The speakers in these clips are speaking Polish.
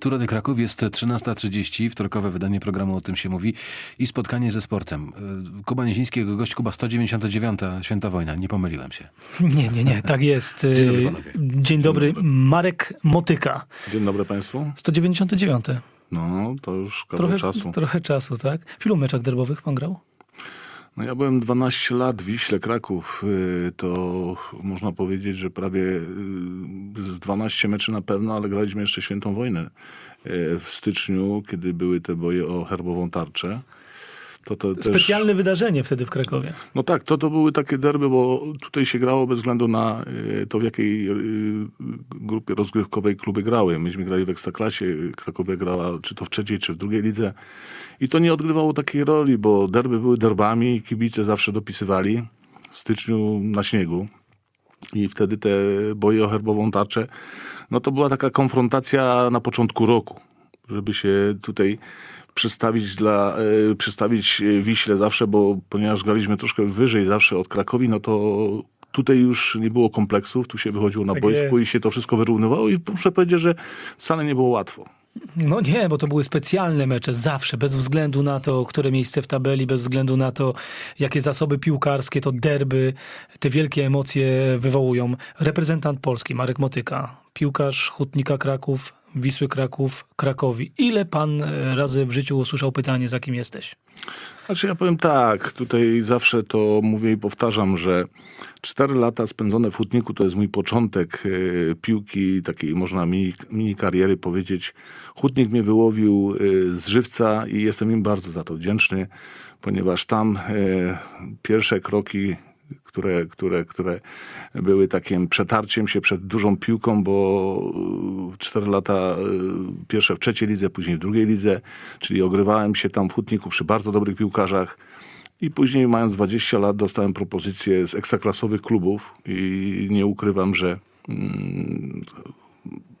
Tura de Kraków jest 13.30, wtorkowe wydanie programu O tym się mówi i spotkanie ze sportem. Y, Kuba Nieziński, jego gość Kuba 199, Święta Wojna, nie pomyliłem się. Nie, nie, nie, tak jest. Dzień dobry, panowie. Dzień dobry, Marek Motyka. Dzień dobry Państwu. 199. No, to już Trochę czasu. trochę czasu, tak? W ilu meczach derbowych pan grał? No ja byłem 12 lat w Wiśle Kraków. Y, To można powiedzieć, że prawie y, z 12 meczy na pewno, ale graliśmy jeszcze Świętą Wojnę y, w styczniu, kiedy były te boje o herbową tarczę. To, to też, Specjalne wydarzenie wtedy w Krakowie. no tak, to, to były takie derby, bo tutaj się grało bez względu na y, to, w jakiej y, grupie rozgrywkowej kluby grały. Myśmy grali w Ekstraklasie, Krakowia grała czy to w trzeciej, czy w drugiej lidze. I to nie odgrywało takiej roli, bo derby były derbami i kibice zawsze dopisywali w styczniu na śniegu. I wtedy te boje o herbową tarczę, no to była taka konfrontacja na początku roku, żeby się tutaj przystawić dla, e, przystawić e, Wiśle zawsze, bo ponieważ graliśmy troszkę wyżej zawsze od Krakowi, no to tutaj już nie było kompleksów, tu się wychodziło na Tak boisku jest. i się to wszystko wyrównywało i muszę powiedzieć, że wcale nie było łatwo. No nie, bo to były specjalne mecze zawsze, bez względu na to, które miejsce w tabeli, bez względu na to, jakie zasoby piłkarskie, to derby, te wielkie emocje wywołują. Reprezentant Polski, Marek Motyka, piłkarz Hutnika Kraków, Wisły Kraków, Krakowi. Ile pan e, razy w życiu usłyszał pytanie, za kim jesteś? Znaczy ja powiem tak, tutaj zawsze to mówię i powtarzam, że cztery lata spędzone w Hutniku to jest mój początek e, piłki, takiej można mini, mini kariery powiedzieć. Hutnik mnie wyłowił e, z żywca i jestem im bardzo za to wdzięczny, ponieważ tam pierwsze kroki które, które, które były takim przetarciem się przed dużą piłką, bo y, cztery lata y, pierwsze w trzeciej lidze, później w drugiej lidze, czyli ogrywałem się tam w Hutniku przy bardzo dobrych piłkarzach. I później, mając 20 lat, dostałem propozycję z ekstraklasowych klubów i nie ukrywam, że mm,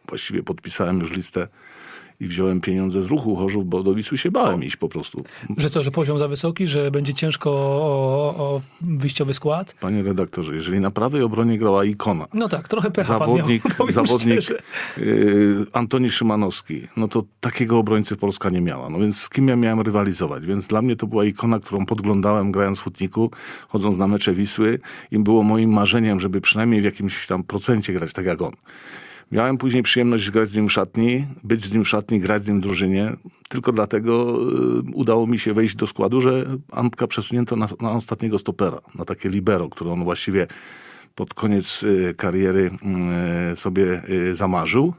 właściwie podpisałem już listę i wziąłem pieniądze z ruchu Chorzów, bo do Wisły się bałem iść po prostu. Że co, że poziom za wysoki, że będzie ciężko o, o wyjściowy skład? Panie redaktorze, jeżeli na prawej obronie grała ikona, No tak, trochę pecha zawodnik, miał, zawodnik szczerze. y, Antoni Szymanowski, no to takiego obrońcy Polska nie miała. No więc z kim ja miałem rywalizować? Więc dla mnie to była ikona, którą podglądałem grając w Futniku, chodząc na mecze Wisły. I było moim marzeniem, żeby przynajmniej w jakimś tam procencie grać tak jak on. Miałem później przyjemność grać z nim w szatni, być z nim w szatni, grać z nim w drużynie. Tylko dlatego y, udało mi się wejść do składu, że Antka przesunięto na, na ostatniego stopera, na takie libero, które on właściwie pod koniec y, kariery y, sobie zamarzył.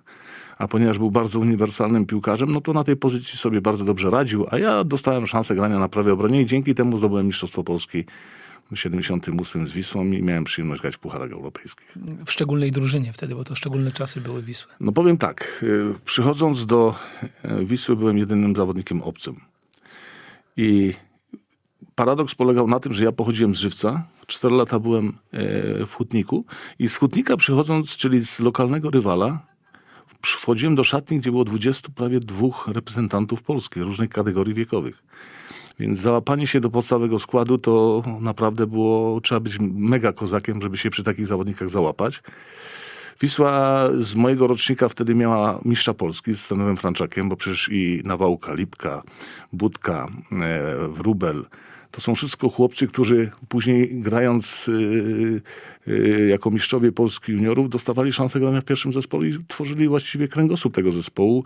A ponieważ był bardzo uniwersalnym piłkarzem, no to na tej pozycji sobie bardzo dobrze radził, a ja dostałem szansę grania na prawej obronie i dzięki temu zdobyłem Mistrzostwo Polski 78 z Wisłą i miałem przyjemność grać w Pucharach Europejskich. W szczególnej drużynie wtedy, bo to szczególne czasy były Wisły. No powiem tak, y, przychodząc do y, Wisły byłem jedynym zawodnikiem obcym. I paradoks polegał na tym, że ja pochodziłem z Żywca, cztery lata byłem e, w Hutniku i z Hutnika przychodząc, czyli z lokalnego rywala, wchodziłem do szatni, gdzie było 20 prawie dwóch reprezentantów Polski, różnych kategorii wiekowych. Więc załapanie się do podstawowego składu to naprawdę było, trzeba być mega kozakiem, żeby się przy takich zawodnikach załapać. Wisła z mojego rocznika wtedy miała mistrza Polski z trenerem Franczakiem, bo przecież i Nawałka, Lipka, Budka, e, Wróbel, to są wszystko chłopcy, którzy później grając y, y, jako mistrzowie Polski juniorów dostawali szansę grania w pierwszym zespole i tworzyli właściwie kręgosłup tego zespołu.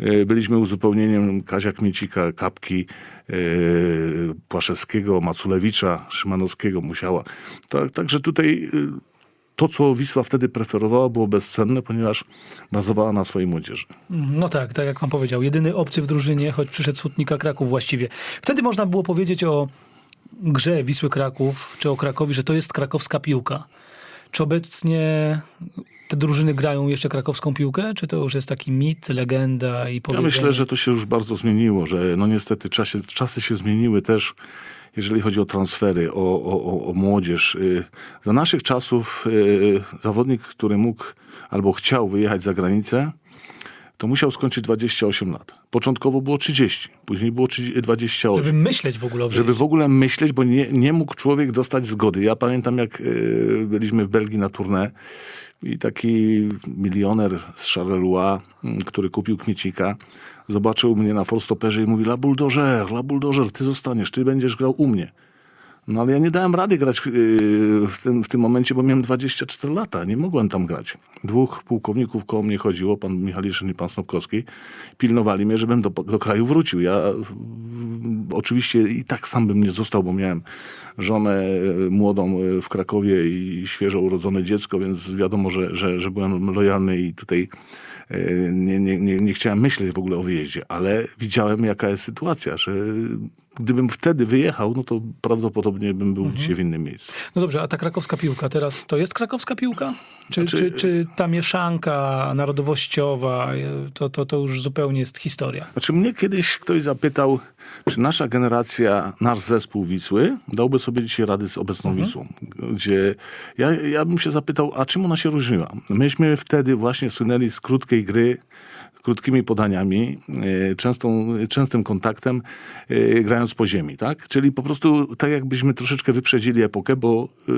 Y, byliśmy uzupełnieniem Kazia Kmiecika, Kapki, y, Płaszewskiego, Maculewicza, Szymanowskiego, Musiała. Tak, także tutaj y, to, co Wisła wtedy preferowała, było bezcenne, ponieważ bazowała na swojej młodzieży. No tak, tak jak pan powiedział, jedyny obcy w drużynie, choć przyszedł z Hutnika Kraków właściwie. Wtedy można było powiedzieć o grze Wisły Kraków, czy o Krakowi, że to jest krakowska piłka. Czy obecnie te drużyny grają jeszcze krakowską piłkę, czy to już jest taki mit, legenda i Ja powiedzenie? myślę, że to się już bardzo zmieniło, że no niestety czasy, czasy się zmieniły też, jeżeli chodzi o transfery, o, o, o- młodzież. Y, Za naszych czasów y, zawodnik, który mógł albo chciał wyjechać za granicę, to musiał skończyć 28 lat. Początkowo było 30, później było 30, 28. Żeby myśleć w ogóle o Żeby w ogóle myśleć, bo nie, nie mógł człowiek dostać zgody. Ja pamiętam, jak e, byliśmy w Belgii na tournée i taki milioner z Charleroi, który kupił kmiecika, zobaczył mnie na forstoperze i mówi, la bulldozer, la bulldozer, ty zostaniesz, ty będziesz grał u mnie. No ale ja nie dałem rady grać yy, w tym, w tym momencie, bo miałem 24 lata. Nie mogłem tam grać. Dwóch pułkowników koło mnie chodziło, pan Michaliszyn i pan Snopkowski. Pilnowali mnie, żebym do, do kraju wrócił. Ja mm, oczywiście i tak sam bym nie został, bo miałem żonę e, młodą w Krakowie i świeżo urodzone dziecko, więc wiadomo, że, że, że byłem lojalny i tutaj nie, nie, nie, nie chciałem myśleć w ogóle o wyjeździe, ale widziałem jaka jest sytuacja, że gdybym wtedy wyjechał, no to prawdopodobnie bym był dzisiaj w innym miejscu. No dobrze, a ta krakowska piłka teraz to jest krakowska piłka? Czy, Znaczy- czy, czy ta mieszanka narodowościowa to, to, to już zupełnie jest historia? Znaczy mnie kiedyś ktoś zapytał, czy nasza generacja, nasz zespół Wisły dałby sobie dzisiaj rady z obecną Wisłą. Gdzie ja, ja bym się zapytał, a czym ona się różniła? Myśmy wtedy właśnie słynęli z krótkiej gry, krótkimi podaniami, e, częstą, częstym kontaktem, e, grając po ziemi, tak? Czyli po prostu tak jakbyśmy troszeczkę wyprzedzili epokę, bo e,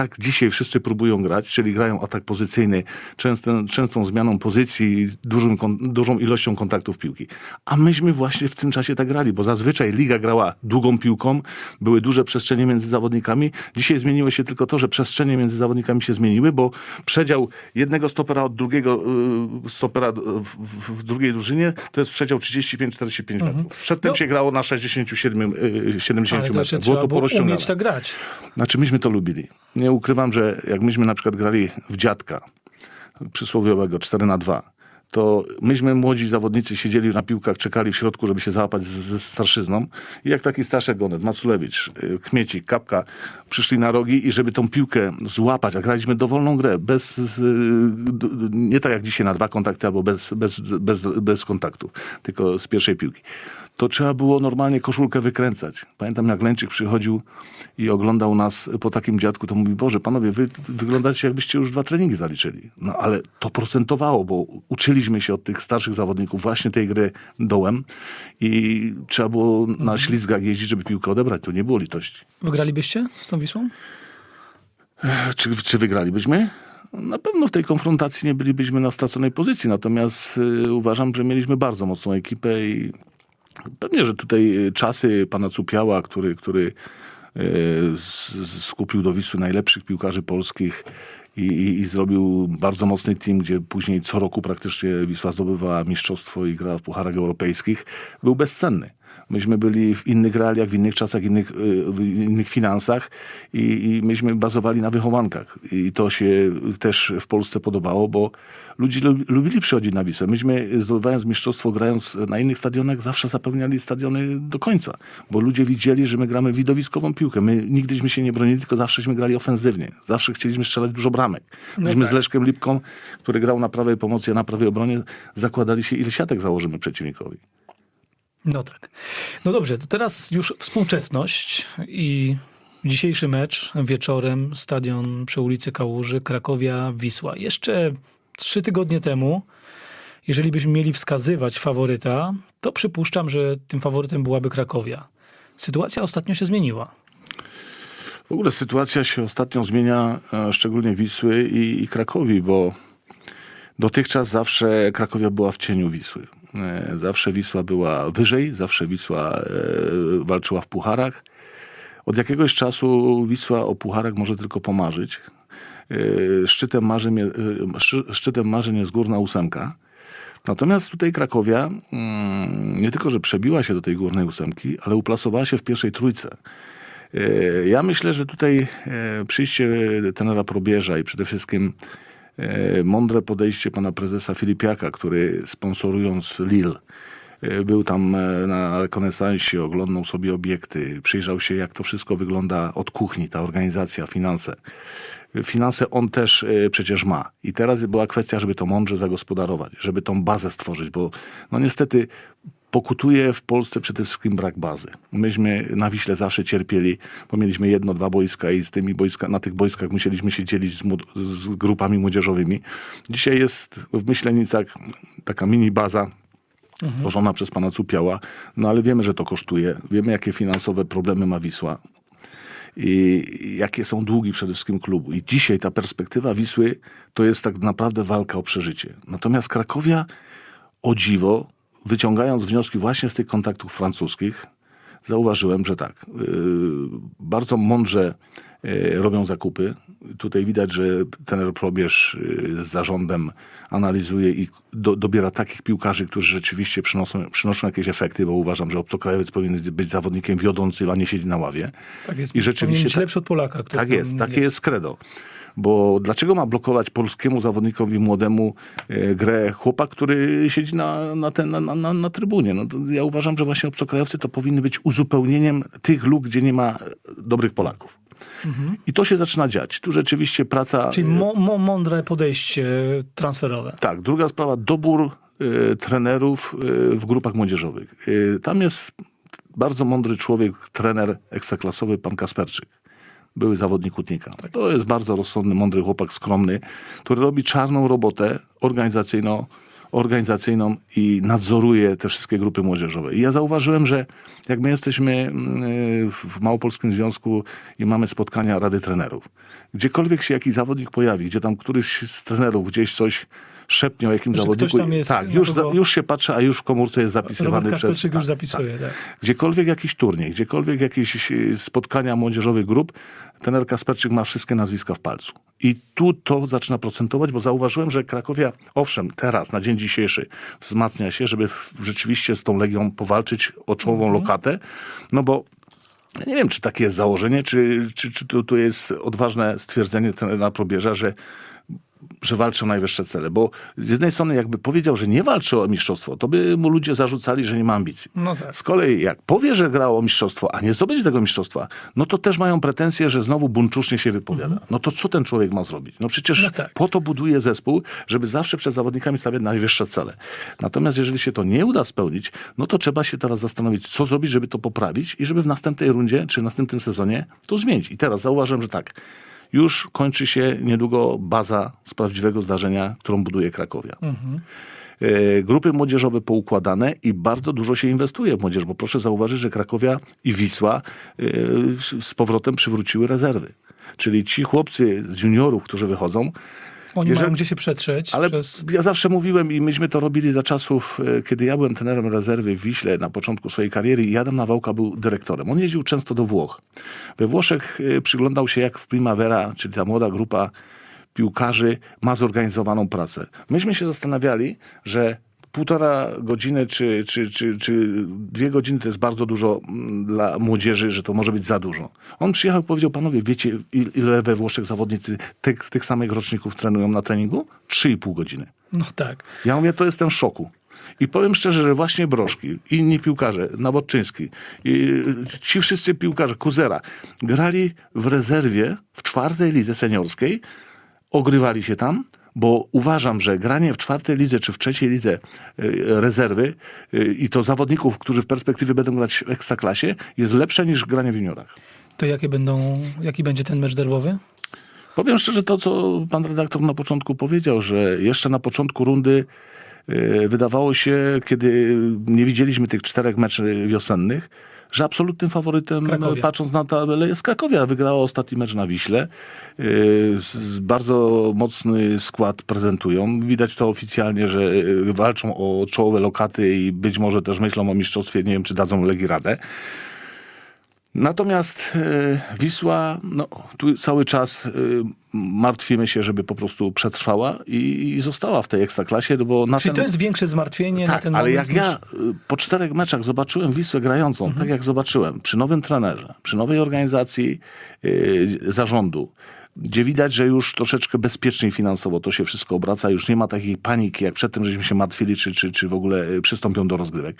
tak dzisiaj wszyscy próbują grać, czyli grają atak pozycyjny, częstą, częstą zmianą pozycji, dużym, dużą ilością kontaktów piłki. A myśmy właśnie w tym czasie tak grali, bo zazwyczaj liga grała długą piłką, były duże przestrzenie między zawodnikami. Dzisiaj zmieniło się tylko to, że przestrzenie między zawodnikami się zmieniły, bo przedział jednego stopera od drugiego y, stopera w, w, drugiej drużynie to jest przedział 35-45 metrów. Przedtem No. się grało na 67, y, 70 Ale to jeszcze metrach. Było to było porozciągane. umieć tak grać. Znaczy myśmy to lubili. Nie ukrywam, że jak myśmy na przykład grali w dziadka przysłowiowego 4 na 2 to myśmy młodzi zawodnicy siedzieli na piłkach, czekali w środku, żeby się załapać ze starszyzną. I jak taki Staszek Gonet, Maculewicz, y, Kmiecik, Kapka przyszli na rogi i żeby tą piłkę złapać, a graliśmy dowolną grę, bez, y, nie tak jak dzisiaj na dwa kontakty albo bez, bez, bez, bez kontaktu, tylko z pierwszej piłki. To trzeba było normalnie koszulkę wykręcać. Pamiętam jak Lęczyk przychodził i oglądał nas po takim dziadku, to mówi, Boże, panowie, wy wyglądacie jakbyście już dwa treningi zaliczyli. No ale to procentowało, bo uczyliśmy się od tych starszych zawodników właśnie tej gry dołem i trzeba było na ślizgach jeździć, żeby piłkę odebrać. To nie było litości. Wygralibyście z tą Wisłą? Czy, czy wygralibyśmy? Na pewno w tej konfrontacji nie bylibyśmy na straconej pozycji, natomiast y, uważam, że mieliśmy bardzo mocną ekipę i pewnie, że tutaj y, czasy pana Cupiała, który, który y, skupił do Wisły najlepszych piłkarzy polskich i, i, i zrobił bardzo mocny team, gdzie później co roku praktycznie Wisła zdobywała mistrzostwo i grała w pucharach europejskich, był bezcenny. Myśmy byli w innych realiach, w innych czasach, innych, y, w innych finansach i, i myśmy bazowali na wychowankach. I to się też w Polsce podobało, bo ludzie lu- lubili przychodzić na Wisłę. Myśmy zdobywając mistrzostwo, grając na innych stadionach, zawsze zapełniali stadiony do końca, bo ludzie widzieli, że my gramy widowiskową piłkę. My nigdyśmy się nie bronili, tylko zawsześmy grali ofensywnie. Zawsze chcieliśmy strzelać dużo bramek. Myśmy z Leszkiem Lipką, który grał na prawej pomocy, a na prawej obronie, zakładali się, ile siatek założymy przeciwnikowi. No tak. No dobrze, to teraz już współczesność i dzisiejszy mecz wieczorem, stadion przy ulicy Kałuży, Krakowia, Wisła. Jeszcze trzy tygodnie temu, jeżeli byśmy mieli wskazywać faworyta, to przypuszczam, że tym faworytem byłaby Krakowia. Sytuacja ostatnio się zmieniła. W ogóle sytuacja się ostatnio zmienia, e, szczególnie Wisły i, i Krakowi, bo dotychczas zawsze Krakowia była w cieniu Wisły. E, Zawsze Wisła była wyżej, zawsze Wisła e, walczyła w pucharach. Od jakiegoś czasu Wisła o pucharach może tylko pomarzyć. E, Szczytem marzeń, szczytem marzeń jest górna ósemka. Natomiast tutaj Krakowia mm, nie tylko, że przebiła się do tej górnej ósemki, ale uplasowała się w pierwszej trójce. Ja myślę, że tutaj przyjście tenera Probierza i przede wszystkim mądre podejście pana prezesa Filipiaka, który sponsorując Lille e, był tam e, na rekonesansie, oglądał sobie obiekty, przyjrzał się jak to wszystko wygląda od kuchni, ta organizacja, finanse. Finanse on też e, przecież ma. I teraz była kwestia, żeby to mądrze zagospodarować, żeby tą bazę stworzyć, bo no niestety pokutuje w Polsce przede wszystkim brak bazy. Myśmy na Wiśle zawsze cierpieli, bo mieliśmy jedno, dwa boiska i z tymi boiska, na tych boiskach musieliśmy się dzielić z, z grupami młodzieżowymi. Dzisiaj jest w Myślenicach taka mini baza, stworzona przez pana Cupiała, no ale wiemy, że to kosztuje. Wiemy, jakie finansowe problemy ma Wisła i jakie są długi przede wszystkim klubu. I dzisiaj ta perspektywa Wisły to jest tak naprawdę walka o przeżycie. Natomiast Krakowia, o dziwo, wyciągając wnioski właśnie z tych kontaktów francuskich, zauważyłem, że tak, yy, bardzo mądrze yy, robią zakupy. Tutaj widać, że ten probierz yy, z zarządem analizuje i do, dobiera takich piłkarzy, którzy rzeczywiście przynoszą, przynoszą jakieś efekty, bo uważam, że obcokrajowiec powinien być zawodnikiem wiodącym, a nie siedzi na ławie. Tak jest. I rzeczywiście Powinien być lepszy od Polaka. Który Tak jest, takie jest credo. Bo dlaczego ma blokować polskiemu zawodnikowi młodemu e, grę chłopak, który siedzi na, na, ten, na, na, na trybunie? No ja uważam, że właśnie obcokrajowcy to powinny być uzupełnieniem tych luk, gdzie nie ma e, dobrych Polaków. I to się zaczyna dziać. Tu rzeczywiście praca... Mhm. Czyli mądre podejście transferowe. Tak, druga sprawa, dobór e, trenerów e, w grupach młodzieżowych. E, tam jest bardzo mądry człowiek, trener ekstraklasowy, pan Kasperczyk. Były zawodnik Kutnika. to jest. bardzo rozsądny, mądry chłopak, skromny, który robi czarną robotę organizacyjną, organizacyjną i nadzoruje te wszystkie grupy młodzieżowe. I ja zauważyłem, że jak my jesteśmy mm, e, w Małopolskim Związku i mamy spotkania Rady Trenerów, gdziekolwiek się jakiś zawodnik pojawi, gdzie tam któryś z trenerów gdzieś coś szepnie o jakimś Że zawodniku. tak, już, kogo- już się patrzy, a już w komórce jest zapisywany przez... Kasperczyk już tak, zapisuje. Tak. Gdziekolwiek jakiś turniej, gdziekolwiek jakieś e, spotkania młodzieżowych grup, trener Kasperczyk ma wszystkie nazwiska w palcu. I tu to zaczyna procentować, bo zauważyłem, że Krakowia, owszem, teraz, na dzień dzisiejszy wzmacnia się, żeby w- rzeczywiście z tą Legią powalczyć o czołową lokatę, no bo ja nie wiem, czy takie jest założenie, czy, czy, czy to, to jest odważne stwierdzenie na probierza, że że walczy o najwyższe cele, bo z jednej strony jakby powiedział, że nie walczy o mistrzostwo, to by mu ludzie zarzucali, że nie ma ambicji. No tak. Z kolei jak powie, że grał o mistrzostwo, a nie zdobędzie tego mistrzostwa, no to też mają pretensje, że znowu bunczucznie się wypowiada. No to co ten człowiek ma zrobić? No przecież No tak. po to buduje zespół, żeby zawsze przed zawodnikami stawiać najwyższe cele. Natomiast jeżeli się to nie uda spełnić, no to trzeba się teraz zastanowić, co zrobić, żeby to poprawić i żeby w następnej rundzie, czy w następnym sezonie to zmienić. I teraz zauważyłem, że tak, już kończy się niedługo baza z prawdziwego zdarzenia, którą buduje Krakowia. E, Grupy młodzieżowe poukładane i bardzo dużo się inwestuje w młodzież, bo proszę zauważyć, że Krakowia i Wisła e, z powrotem przywróciły rezerwy. Czyli ci chłopcy z juniorów, którzy wychodzą, Oni Jeżeli- mają gdzie się przetrzeć. ale Przez... ja zawsze mówiłem i myśmy to robili za czasów, e, kiedy ja byłem trenerem rezerwy w Wiśle na początku swojej kariery i Adam Nawałka był dyrektorem. On jeździł często do Włoch. We Włoszech e, przyglądał się jak w Primavera, czyli ta młoda grupa piłkarzy ma zorganizowaną pracę. Myśmy się zastanawiali, że półtora godziny czy, czy, czy, czy dwie godziny to jest bardzo dużo mm, dla młodzieży, że to może być za dużo. On przyjechał i powiedział, panowie, wiecie il- ile we Włoszech zawodnicy tych, tych samych roczników trenują na treningu? Trzy i pół godziny. No tak. Ja mówię, to jestem w szoku. I powiem szczerze, że właśnie Broszki, inni piłkarze, Nawodczyński, i ci wszyscy piłkarze, Kuzera, grali w rezerwie w czwartej lidze seniorskiej, ogrywali się tam, bo uważam, że granie w czwartej lidze czy w trzeciej lidze y, rezerwy y, i to zawodników, którzy w perspektywie będą grać w ekstraklasie, jest lepsze niż granie w juniorach. To jakie będą, jaki będzie ten mecz derbowy? Powiem szczerze to, co pan redaktor na początku powiedział, że jeszcze na początku rundy e, wydawało się, kiedy nie widzieliśmy tych czterech meczy wiosennych, że absolutnym faworytem, Krakowia. patrząc na tabelę, jest Krakowia. Wygrała ostatni mecz na Wiśle. Z- Bardzo mocny skład prezentują. Widać to oficjalnie, że e, walczą o czołowe lokaty i być może też myślą o mistrzostwie. Nie wiem, czy dadzą Legii radę. Natomiast e, Wisła, no, tu cały czas e, martwimy się, żeby po prostu przetrwała i, została w tej ekstraklasie, no bo na Czyli ten... to jest większe zmartwienie na Tak, ten ale moment jak ja niż- y, po czterech meczach zobaczyłem Wisłę grającą, Mhm. tak jak zobaczyłem, przy nowym trenerze, przy nowej organizacji y, zarządu, gdzie widać, że już troszeczkę bezpieczniej finansowo to się wszystko obraca, już nie ma takiej paniki, jak przedtem, żeśmy się martwili, czy, czy, czy w ogóle y, przystąpią do rozgrywek.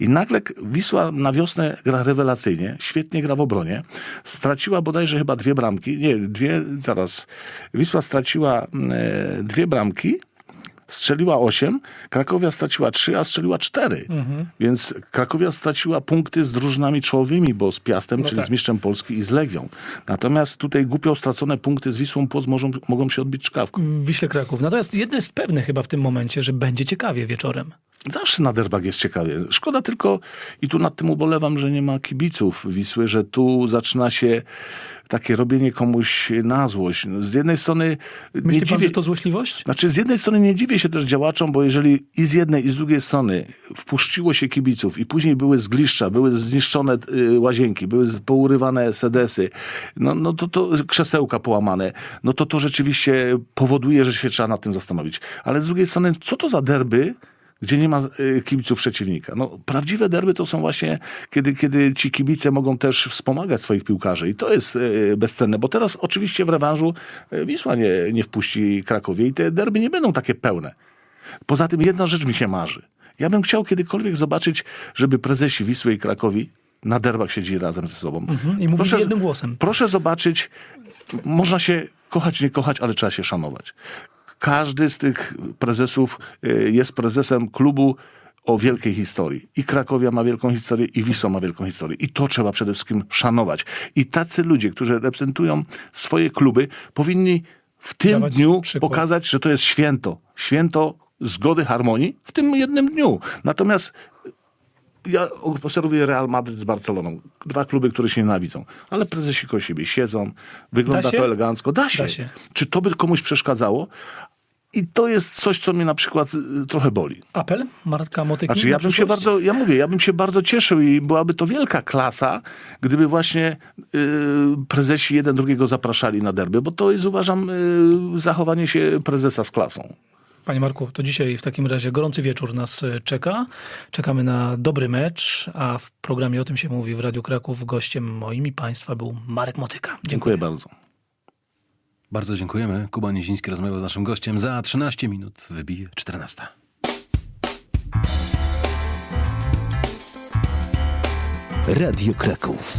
I nagle Wisła na wiosnę gra rewelacyjnie, świetnie gra w obronie, straciła bodajże chyba dwie bramki, nie, dwie, zaraz, Wisła straciła e, dwie bramki, strzeliła 8, Krakowia straciła 3, a strzeliła 4. Mhm. Więc Krakowia straciła punkty z drużynami czołowymi, bo z Piastem, No czyli tak. z mistrzem Polski i z Legią. Natomiast tutaj głupio stracone punkty z Wisłą Płoc mogą, mogą się odbić czkawką. Wiśle Kraków. Natomiast jedno jest pewne chyba w tym momencie, że będzie ciekawie wieczorem. Zawsze na derbach jest ciekawie. Szkoda tylko, i tu nad tym ubolewam, że nie ma kibiców Wisły, że tu zaczyna się takie robienie komuś na złość. No, Z jednej strony nie Myśli pan, dziwię... że to złośliwość? Znaczy, z jednej strony nie dziwię się też działaczom, bo jeżeli i z jednej, i z drugiej strony wpuściło się kibiców i później były zgliszcza, były zniszczone y, łazienki, były pourywane sedesy, no, no to, to krzesełka połamane, no to to rzeczywiście powoduje, że się trzeba nad tym zastanowić. Ale z drugiej strony, co to za derby, gdzie nie ma y, kibiców przeciwnika. No, prawdziwe derby to są właśnie, kiedy, kiedy ci kibice mogą też wspomagać swoich piłkarzy i to jest y, bezcenne, bo teraz oczywiście w rewanżu y, Wisła nie, nie wpuści Krakowie i te derby nie będą takie pełne. Poza tym jedna rzecz mi się marzy. Ja bym chciał kiedykolwiek zobaczyć, żeby prezesi Wisły i Krakowi na derbach siedzieli razem ze sobą. Mhm, i mówili jednym głosem. Proszę zobaczyć, można się kochać, nie kochać, ale trzeba się szanować. Każdy z tych prezesów y, jest prezesem klubu o wielkiej historii. I Krakowia ma wielką historię, i Wisła ma wielką historię. I to trzeba przede wszystkim szanować. I tacy ludzie, którzy reprezentują swoje kluby, powinni w tym Dawać dniu przykład. pokazać, że to jest święto. Święto zgody, harmonii w tym jednym dniu. Natomiast ja obserwuję Real Madryt z Barceloną. Dwa kluby, które się nienawidzą. Ale prezesi koło siebie siedzą, wygląda to elegancko. Da się. Da się. Czy to by komuś przeszkadzało? I to jest coś, co mnie na przykład y, trochę boli. Apel Marka Motyki? Znaczy, ja bym się bardzo, ja mówię, ja bym się bardzo cieszył i byłaby to wielka klasa, gdyby właśnie y, prezesi jeden drugiego zapraszali na derby, bo to jest, uważam, y, zachowanie się prezesa z klasą. Panie Marku, to dzisiaj w takim razie gorący wieczór nas e, czeka. Czekamy na dobry mecz, a w programie o tym się mówi w Radiu Kraków. Gościem moim i państwa był Marek Motyka. Dziękuję. Dziękuję bardzo. Bardzo dziękujemy. Kuba Nieziński rozmawiał z naszym gościem. Za 13 minut wybije 14. Radio Kraków.